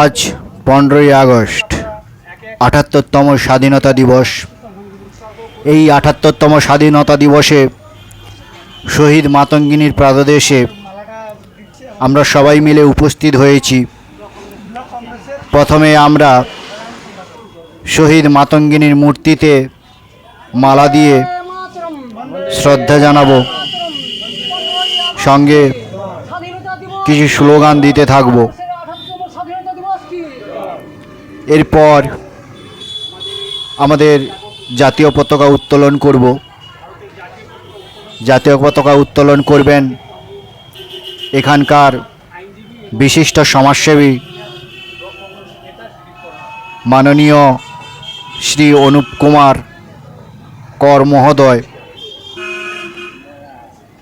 আজ পনেরোই আগস্ট, আটাত্তরতম স্বাধীনতা দিবস। এই আটাত্তরতম স্বাধীনতা দিবসে শহীদ মাতঙ্গিনীর প্রাদদেশে আমরা সবাই মিলে উপস্থিত হয়েছি। প্রথমে আমরা শহীদ মাতঙ্গিনীর মূর্তিতে মালা দিয়ে শ্রদ্ধা জানাব। সঙ্গে কিছু স্লোগান দিতে থাকব। এরপর আমাদের জাতীয় পতাকা উত্তোলন করব। জাতীয় পতাকা উত্তোলন করবেন এখানকার বিশিষ্ট সমাজসেবী মাননীয় শ্রী অনুপ কুমার কর মহোদয়।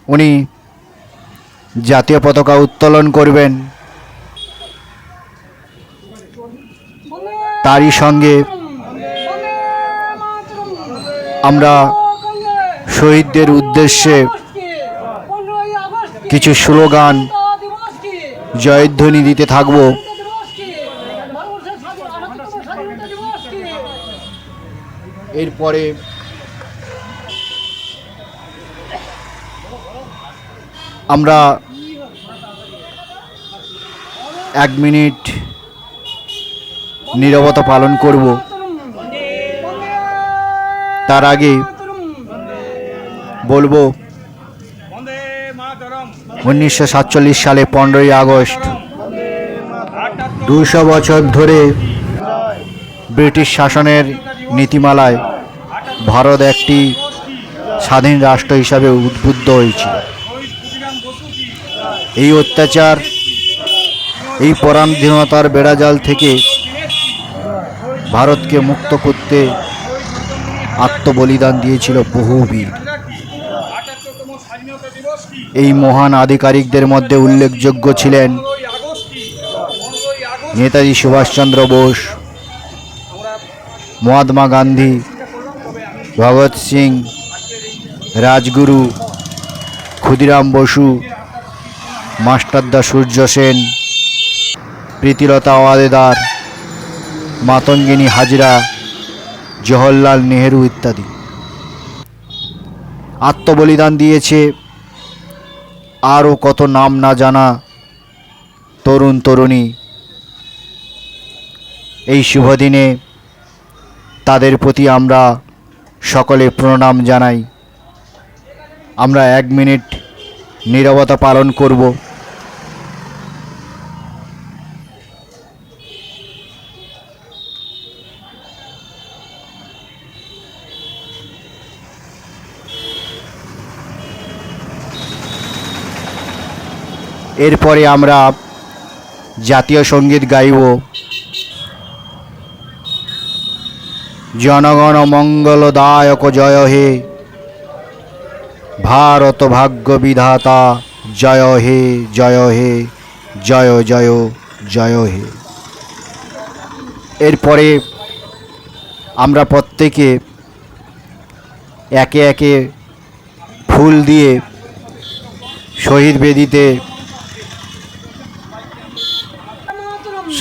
উনি জাতীয় পতাকা উত্তোলন করবেন। তারই সঙ্গে আমরা শহীদদের উদ্দেশ্যে কিছু স্লোগান জয়ধ্বনি দিতে থাকব। এরপরে আমরা এক মিনিট নীরবতা পালন করব। তার আগে বলব, উনিশশো সাতচল্লিশ সালে পনেরোই আগস্ট, দুশো বছর ধরে ব্রিটিশ শাসনের নীতিমালায় ভারত একটি স্বাধীন রাষ্ট্র হিসাবে উদ্বুদ্ধ হয়েছিল। এই অত্যাচার, এই পরাধীনতার বেড়াজাল থেকে ভারতকে মুক্ত করতে আত্মবলিদান দিয়েছিল বহু বীর। এই মহান আধিকারিকদের মধ্যে উল্লেখযোগ্য ছিলেন নেতাজি সুভাষচন্দ্র বোস, মহাত্মা গান্ধী, ভগৎ সিং, রাজগুরু, ক্ষুদিরাম বসু, মাস্টারদা সূর্য সেন, প্রীতিলতা ওয়াদেদার মাতঙ্গিনী হাজরা, জওহরলাল নেহেরু ইত্যাদি। আত্মবলিদান দিয়েছে, আরও কত নাম না জানা তরুণ তরুণী। এই শুভ দিনে তাদের প্রতি আমরা সকলে প্রণাম জানাই। আমরা এক মিনিট নীরবতা পালন করব। এরপরে আমরা জাতীয় সংগীত গাইব। জনগণ মঙ্গলদায়ক জয় হে। ভারত ভাগ্য বিধাতা জয় হে জয় হে, জয় জয় জয় হে। এরপরে আমরা প্রত্যেকে একে একে ফুল দিয়ে শহীদ বেদিতে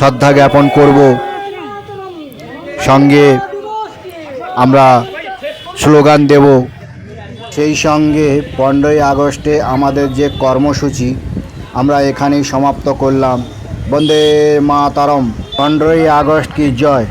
শ্রদ্ধা জ্ঞাপন করব। সঙ্গে আমরা স্লোগান দেব। সেই সঙ্গে পনেরোই আগস্টে আমাদের যে কর্মসূচি, আমরা এখানেই সমাপ্ত করলাম। বন্দে মাতারম। পনেরোই আগস্ট কি জয়?